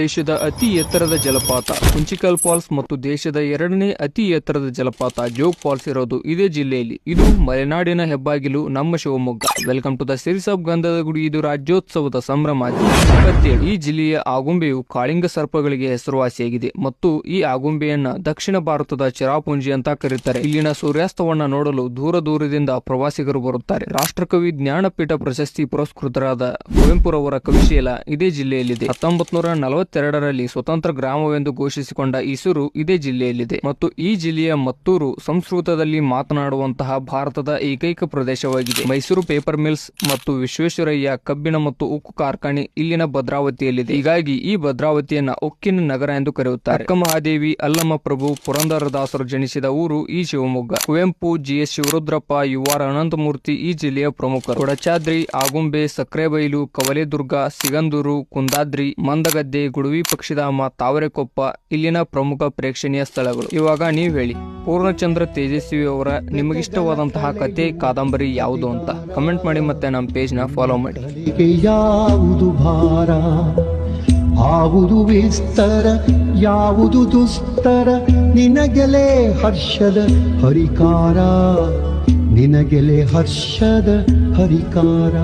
ದೇಶದ ಅತಿ ಎತ್ತರದ ಜಲಪಾತ, ಕುಂಚಿಕಲ್ ಫಾಲ್ಸ್ ಮತ್ತು ದೇಶದ ಎರಡನೇ ಅತಿ ಎತ್ತರದ ಜಲಪಾತ, ಜೋಗ್ ಫಾಲ್ಸ್ ಇರೋದು ಇದೇ ಜಿಲ್ಲೆಯಲ್ಲಿ. ಇದು ಮಲೆನಾಡಿನ ಹೆಬ್ಬಾಗಿಲು, ನಮ್ಮ Shivamogga. Welcome to the series of Gandhada Gudi ಇದು ರಾಜ್ಯೋತ್ಸವದ ಸಂಭ್ರಮ ಈ ಜಿಲ್ಲೆಯ ಆಗುಂಬೆಯು ಕಾಳಿಂಗ ಸರ್ಪಗಳಿಗೆ ಹೆಸರುವಾಸಿಯಾಗಿದೆ ಮತ್ತು ಈ ಆಗುಂಬೆಯನ್ನ ದಕ್ಷಿಣ ಭಾರತದ ಚಿರಾಪುಂಜಿ ಅಂತ ಕರೀತಾರೆ. ಇಲ್ಲಿನ ಸೂರ್ಯಾಸ್ತವನ್ನ ನೋಡಲು ದೂರ ದೂರದಿಂದ ಪ್ರವಾಸಿಗರು ಬರುತ್ತಾರೆ. ರಾಷ್ಟ್ರಕವಿ ಜ್ಞಾನಪೀಠ ಪ್ರಶಸ್ತಿ ಪುರಸ್ಕೃತರಾದ ಕುವೆಂಪುರವರ ಕವಿಶೀಲ ಇದೇ ಜಿಲ್ಲೆಯಲ್ಲಿದೆ. ಹತ್ತೊಂಬತ್ ನೂರ ನಲವತ್ತೆರಡರಲ್ಲಿ ಸ್ವತಂತ್ರ ಗ್ರಾಮವೆಂದು ಘೋಷಿಸಿಕೊಂಡ ಈಸೂರು ಇದೇ ಜಿಲ್ಲೆಯಲ್ಲಿದೆ. ಮತ್ತು ಈ ಜಿಲ್ಲೆಯ ಮತ್ತೂರು ಸಂಸ್ಕೃತದಲ್ಲಿ ಮಾತನಾಡುವಂತಹ ಭಾರತದ ಏಕೈಕ ಪ್ರದೇಶವಾಗಿದೆ. ಮೈಸೂರು ಪೇಪರ್ ಮಿಲ್ಸ್ ಮತ್ತು ವಿಶ್ವೇಶ್ವರಯ್ಯ ಕಬ್ಬಿಣ ಮತ್ತು ಉಕ್ಕು ಕಾರ್ಖಾನೆ ಇಲ್ಲಿನ ಭದ್ರಾವತಿಯಲ್ಲಿದೆ. ಹೀಗಾಗಿ ಈ ಭದ್ರಾವತಿಯನ್ನ ಉಕ್ಕಿನ ನಗರ ಎಂದು ಕರೆಯುತ್ತಾರೆ. ಅಕ್ಕಮಹಾದೇವಿ ಅಲ್ಲಮ್ಮ ಪ್ರಭು ಪುರಂದರದಾಸರು ಜನಿಸಿದ ಊರು ಈ Shivamogga. Kuvempu G S Shivarudrappa R Ananthamurthy ಈ ಜಿಲ್ಲೆಯ ಪ್ರಮುಖರು. ಕೊಡಚಾದ್ರಿ, ಆಗುಂಬೆ, ಸಕ್ರೆಬೈಲು, ಕವಲೆದುರ್ಗ, ಸಿಗಂದೂರು, ಕುಂದಾದ್ರಿ, ಮಂದಗದ್ದೆ ಗುಡುವಿ ಪಕ್ಷಿಧಾಮ ತಾವರೆಕೊಪ್ಪ ಇಲ್ಲಿನ ಪ್ರಮುಖ ಪ್ರೇಕ್ಷಣೀಯ ಸ್ಥಳಗಳು. ಇವಾಗ ನೀವು ಹೇಳಿ, ಪೂರ್ಣಚಂದ್ರ ತೇಜಸ್ವಿ ಅವರ ನಿಮಗಿಷ್ಟವಾದಂತಹ ಕತೆ, ಕಾದಂಬರಿ ಯಾವುದು ಅಂತ? ಕಮೆಂಟ್ ಮಾಡಿ ಮತ್ತೆ ನಮ್ಮ ಪೇಜ್ನ ಫಾಲೋ ಮಾಡಿ. ಯಾವುದು ಭಾರ? ಆವುದು ವಿಸ್ತರ, ಯಾವುದು ದುಸ್ತರ? ನಿನಗೆಲೆ ಹರ್ಷದ ಹರಿಕಾರ. ನಿನಗೆಲೆ ಹರ್ಷದ ಹರಿಕಾರ.